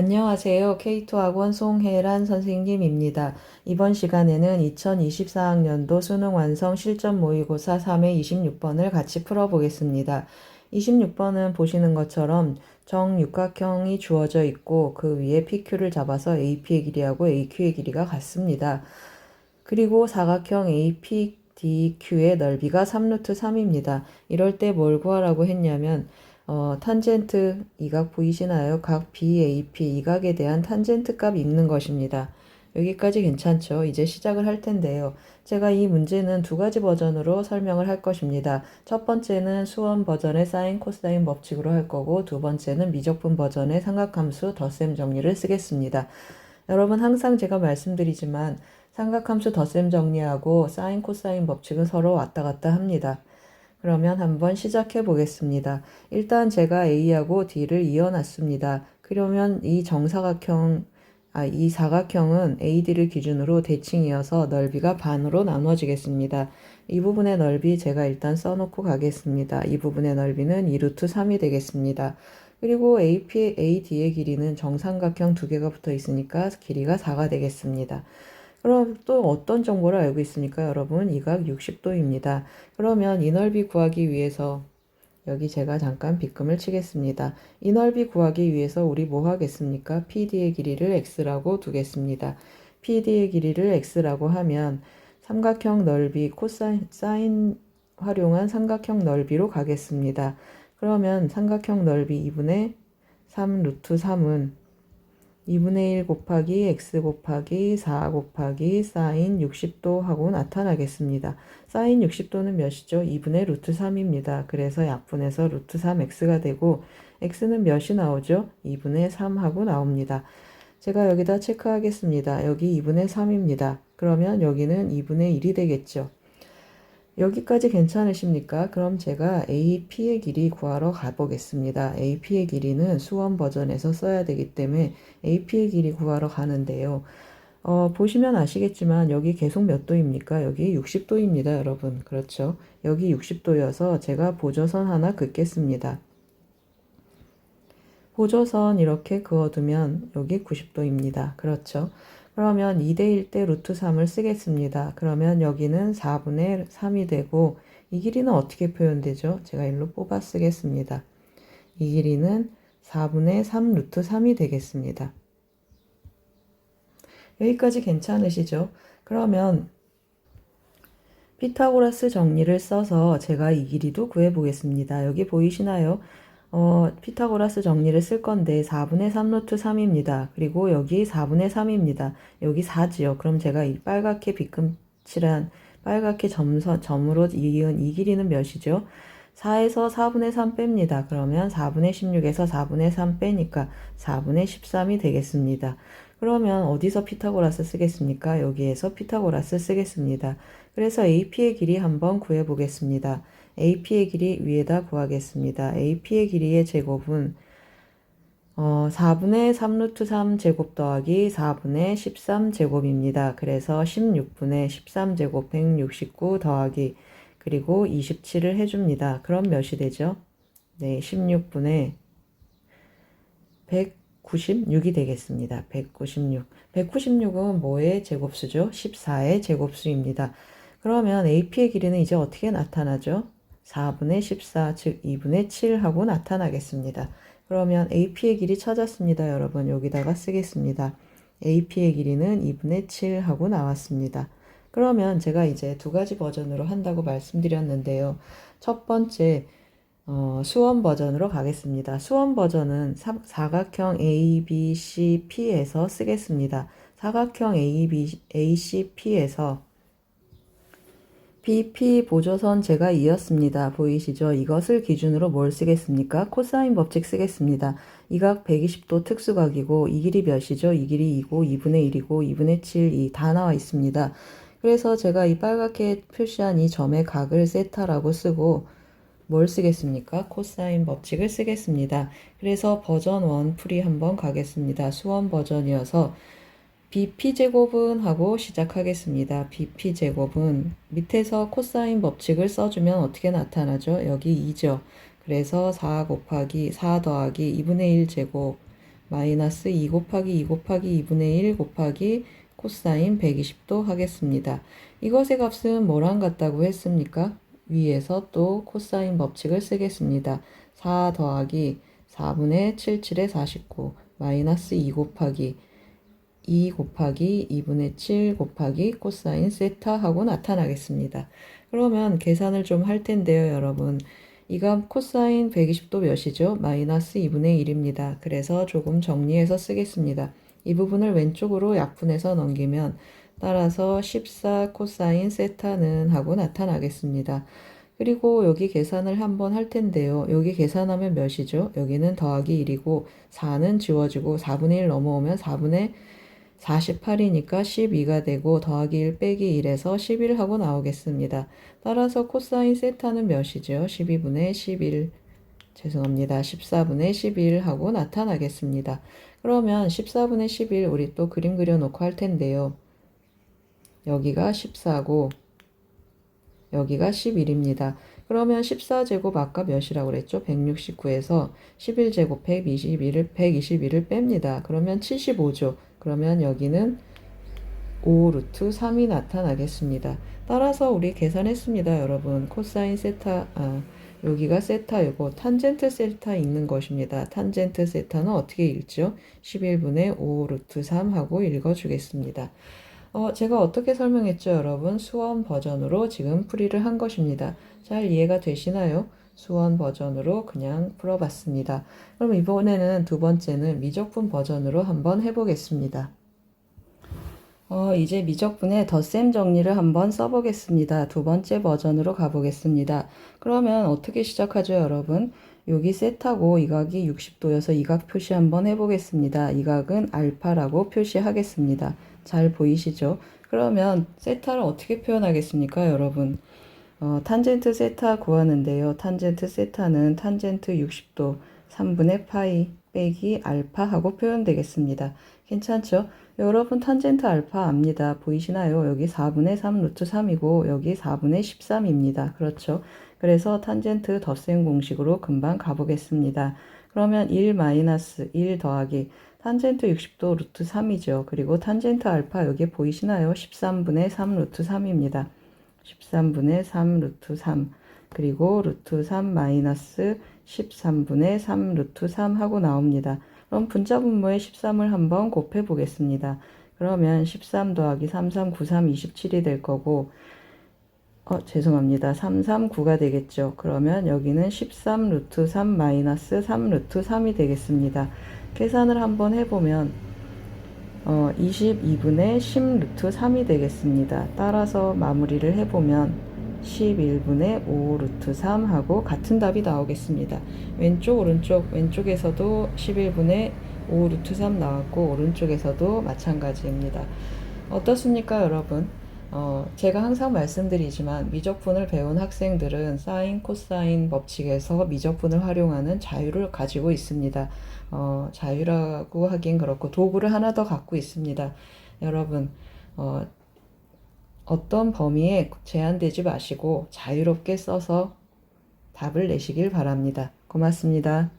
안녕하세요. K2 학원 송혜란 선생님입니다. 이번 시간에는 2024학년도 수능 완성 실전 모의고사 3회 26번을 같이 풀어보겠습니다. 26번은 보시는 것처럼 정육각형이 주어져 있고 그 위에 PQ를 잡아서 AP의 길이하고 AQ의 길이가 같습니다. 그리고 사각형 AP, DQ의 넓이가 3루트 3입니다. 이럴 때 뭘 구하라고 했냐면 어, 탄젠트 이각 보이시나요? 각 BAP 이각에 대한 탄젠트 값 읽는 것입니다. 여기까지 괜찮죠? 이제 시작을 할 텐데요. 제가 이 문제는 두 가지 버전으로 설명을 할 것입니다. 첫 번째는 수원 버전의 사인 코사인 법칙으로 할 거고 두 번째는 미적분 버전의 삼각함수 덧셈 정리를 쓰겠습니다. 여러분 항상 제가 말씀드리지만 삼각함수 덧셈 정리하고 사인 코사인 법칙은 서로 왔다 갔다 합니다. 그러면 한번 시작해 보겠습니다. 일단 제가 A하고 D를 이어놨습니다. 그러면 이 정사각형, 아, 이 사각형은 AD를 기준으로 대칭이어서 넓이가 반으로 나눠지겠습니다. 이 부분의 넓이 제가 일단 써놓고 가겠습니다. 이 부분의 넓이는 2루트 3이 되겠습니다. 그리고 AP, AD의 길이는 정삼각형 두 개가 붙어 있으니까 길이가 4가 되겠습니다. 그럼 또 어떤 정보를 알고 있습니까, 여러분? 이 각 60도입니다. 그러면 이 넓이 구하기 위해서 여기 제가 잠깐 빗금을 치겠습니다. 이 넓이 구하기 위해서 우리 뭐 하겠습니까? PD의 길이를 x라고 두겠습니다. PD의 길이를 x라고 하면 삼각형 넓이 코사인 사인 활용한 삼각형 넓이로 가겠습니다. 그러면 삼각형 넓이 2분의 3 루트 3은 2분의 1 곱하기 x 곱하기 4 곱하기 사인 60도 하고 나타나겠습니다. 사인 60도는 몇이죠? 2분의 루트 3입니다. 그래서 약분해서 루트 3x가 되고 x는 몇이 나오죠? 2분의 3 하고 나옵니다. 제가 여기다 체크하겠습니다. 여기 2분의 3입니다. 그러면 여기는 2분의 1이 되겠죠. 여기까지 괜찮으십니까? 그럼 제가 AP의 길이 구하러 가보겠습니다. AP의 길이는 수원 버전에서 써야 되기 때문에 AP의 길이 구하러 가는데요. 어, 보시면 아시겠지만 여기 계속 몇 도입니까? 여기 60도입니다, 여러분. 그렇죠? 여기 60도여서 제가 보조선 하나 긋겠습니다. 보조선 이렇게 그어두면 여기 90도입니다. 그렇죠? 그러면 2대1 때 루트 3을 쓰겠습니다. 그러면 여기는 4분의 3이 되고 이 길이는 어떻게 표현되죠? 제가 일로 뽑아 쓰겠습니다. 이 길이는 4분의 3 루트 3이 되겠습니다. 여기까지 괜찮으시죠? 그러면 피타고라스 정리를 써서 제가 이 길이도 구해 보겠습니다. 여기 보이시나요? 어, 피타고라스 정리를 쓸 건데 4분의 3 루트 3입니다. 그리고 여기 4분의 3입니다. 여기 4지요. 그럼 제가 이 빨갛게 빗금칠한 빨갛게 점서, 점으로 이은 이 길이는 몇이죠? 4에서 4분의 3 뺍니다. 그러면 4분의 16에서 4분의 3 빼니까 4분의 13이 되겠습니다. 그러면 어디서 피타고라스 쓰겠습니까? 여기에서 피타고라스 쓰겠습니다. 그래서 AP의 길이 한번 구해보겠습니다. AP의 길이 위에다 구하겠습니다. AP의 길이의 제곱은 어, 4분의 3 루트 3 제곱 더하기 4분의 13 제곱입니다. 그래서 16분의 13 제곱 169 더하기 그리고 27을 해줍니다. 그럼 몇이 되죠? 네, 16분의 196이 되겠습니다. 196. 196은 뭐의 제곱수죠? 14의 제곱수입니다. 그러면 AP의 길이는 이제 어떻게 나타나죠? 4분의 14, 즉 2분의 7하고 나타나겠습니다. 그러면 AP의 길이 찾았습니다. 여러분 여기다가 쓰겠습니다. AP의 길이는 2분의 7하고 나왔습니다. 그러면 제가 이제 두 가지 버전으로 한다고 말씀드렸는데요. 첫 번째 어, 수원 버전으로 가겠습니다. 수원 버전은 사, 사각형 ABCP에서 쓰겠습니다. 사각형 AB, ACP에서 BP 보조선 제가 이었습니다. 보이시죠? 이것을 기준으로 뭘 쓰겠습니까? 코사인 법칙 쓰겠습니다. 이 각 120도 특수각이고 이 길이 몇이죠? 이 길이 2고 2분의 1이고 2분의 7, 2다 나와 있습니다. 그래서 제가 이 빨갛게 표시한 이 점의 각을 세타라고 쓰고 뭘 쓰겠습니까? 코사인 법칙을 쓰겠습니다. 그래서 버전 1 풀이 한번 가겠습니다. 수원 버전이어서 bp제곱은 하고 시작하겠습니다. bp제곱은 밑에서 코사인 법칙을 써주면 어떻게 나타나죠? 여기 2죠. 그래서 4 곱하기 4 더하기 2분의 1 제곱 마이너스 2 곱하기 2 곱하기 2분의 1 곱하기 코사인 120도 하겠습니다. 이것의 값은 뭐랑 같다고 했습니까? 위에서 또 코사인 법칙을 쓰겠습니다. 4 더하기 4분의 77의 49 마이너스 2 곱하기 2 곱하기 2분의 7 곱하기 코사인 세타 하고 나타나겠습니다. 그러면 계산을 좀 할 텐데요, 여러분. 이값 코사인 120도 몇이죠? 마이너스 2분의 1입니다. 그래서 조금 정리해서 쓰겠습니다. 이 부분을 왼쪽으로 약분해서 넘기면 따라서 14 코사인 세타는 하고 나타나겠습니다. 그리고 여기 계산을 한번 할 텐데요. 여기 계산하면 몇이죠? 여기는 더하기 1이고 4는 지워지고 4분의 1 넘어오면 4분의 48이니까 12가 되고 더하기 1 빼기 1에서 11 하고 나오겠습니다. 따라서 코사인 세타는 몇이죠? 12분의 11 죄송합니다. 14분의 11 하고 나타나겠습니다. 그러면 14분의 11 우리 또 그림 그려놓고 할 텐데요. 여기가 14고 여기가 11입니다. 그러면 14제곱 아까 몇이라고 그랬죠? 169에서 11제곱 121을 121을 뺍니다. 그러면 75죠. 그러면 여기는 5 루트 3이 나타나겠습니다. 따라서 우리 계산했습니다, 여러분. 코사인 세타 아, 여기가 세타이고 탄젠트 세타 있는 것입니다. 탄젠트 세타는 어떻게 읽죠? 11분의 5 루트 3 하고 읽어주겠습니다. 어, 제가 어떻게 설명했죠, 여러분? 수원 버전으로 지금 풀이를 한 것입니다. 잘 이해가 되시나요? 수원 버전으로 그냥 풀어봤습니다. 그럼 이번에는 두 번째는 미적분 버전으로 한번 해보겠습니다. 어, 이제 미적분의 덧셈 정리를 한번 써보겠습니다. 두 번째 버전으로 가보겠습니다. 그러면 어떻게 시작하죠, 여러분? 여기 세타고 이 각이 60도여서 이 각 표시 한번 해보겠습니다. 이 각은 알파라고 표시하겠습니다. 잘 보이시죠? 그러면 세타를 어떻게 표현하겠습니까, 여러분? 어, 탄젠트 세타 구하는데요. 탄젠트 세타는 탄젠트 60도 3분의 파이 빼기 알파 하고 표현되겠습니다. 괜찮죠? 여러분 탄젠트 알파 압니다. 보이시나요? 여기 4분의 3 루트 3이고 여기 4분의 13입니다. 그렇죠? 그래서 탄젠트 덧셈 공식으로 금방 가보겠습니다. 그러면 1 마이너스 1 더하기 탄젠트 60도 루트 3이죠. 그리고 탄젠트 알파 여기 보이시나요? 13분의 3 루트 3입니다. 13분의 3 루트 3 그리고 루트 3 마이너스 13분의 3 루트 3 하고 나옵니다. 그럼 분자 분모의 13을 한번 곱해 보겠습니다. 그러면 13 더하기 3, 3, 9, 3, 27이 될 거고 어, 죄송합니다. 3, 3, 9가 되겠죠. 그러면 여기는 13 루트 3 마이너스 3 루트 3이 되겠습니다. 계산을 한번 해보면 어, 22분의 10 루트 3이 되겠습니다. 따라서 마무리를 해보면 11분의 5 루트 3 하고 같은 답이 나오겠습니다. 왼쪽 오른쪽 왼쪽에서도 11분의 5 루트 3 나왔고 오른쪽에서도 마찬가지입니다. 어떻습니까 여러분? 어, 제가 항상 말씀드리지만 미적분을 배운 학생들은 사인, 코사인 법칙에서 미적분을 활용하는 자유를 가지고 있습니다. 어, 자유라고 하긴 그렇고 도구를 하나 더 갖고 있습니다. 여러분, 어, 어떤 범위에 제한되지 마시고 자유롭게 써서 답을 내시길 바랍니다. 고맙습니다.